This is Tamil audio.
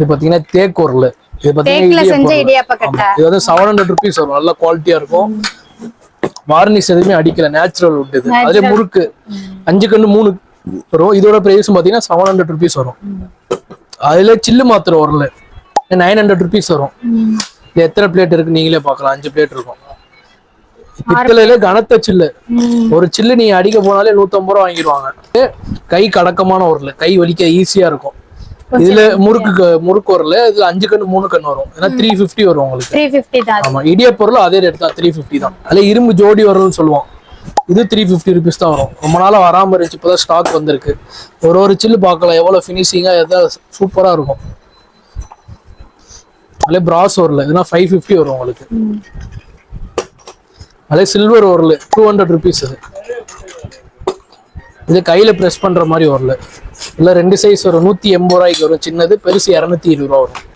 இது பாத்தீங்கன்னா தேக்கு உருள் இது பாத்தீங்கன்னா இது வந்து செவன் ஹண்ட்ரட் ருபீஸ் வரும். நல்ல குவாலிட்டியா இருக்கும். வார்னிஷ் எதுவுமே அடிக்கல. நேச்சுரல் வுட் இது. அதுல முறுக்கு. அஞ்சு கண்டு மூணு வரும். இதோட பிரைஸ் பாத்தீங்கன்னா செவன் ஹண்ட்ரட் ருபீஸ் வரும். அதுல சில்லு மாத்திரை உரல். நைன் ஹண்ட்ரட் ருபீஸ் வரும். இது எத்தனை பிளேட் இருக்கு நீங்களே பார்க்கலாம். அஞ்சு பிளேட் இருக்கும். பித்தளையில கனத்த சில்லு. ஒரு சில்லு நீங்க அடிக்க போனாலே நூத்தம்பது ரூபா வாங்கிடுவாங்க. கை கடக்கமான உரல். கை வலிக்க ஈஸியா இருக்கும். இதுல முறுக்கு முறுக்கு உரல் இதுல அஞ்சு கண்ணு மூணு கண்ணு வரும். ஏன்னா த்ரீ ஃபிஃப்டி வரும் உங்களுக்கு. த்ரீ தான். ஆமா இடிய பொருள் அதே ரேட் தான். த்ரீ ஃபிஃப்டி தான். அதுல இரும்பு ஜோடி வரும்னு சொல்லுவோம். இது த்ரீ ஃபிஃப்டி ருபீஸ் தான் வரும். ரொம்ப நாளா வராம இருந்துச்சு. இப்போதான் ஸ்டாக் வந்திருக்கு. ஒரு ஒரு சில்லு பார்க்கலாம். எவ்வளவு ஃபினிஷிங்கா எதாவது சூப்பரா இருக்கும். அதுல பிராஸ் வரல. இதுனா ஃபைவ் ஃபிஃப்டி வரும் உங்களுக்கு. அதே சில்வர் வரல. டூ ஹண்ட்ரட் ருபீஸ் இது இது கையில் ப்ரெஸ் பண்ணுற மாதிரி வரல. இல்லை ரெண்டு சைஸ் வரும் நூற்றி எண்பது ரூபாய்க்கு வரும். சின்னது பெருசு இரநூத்தி இருபது ரூபா வரும்.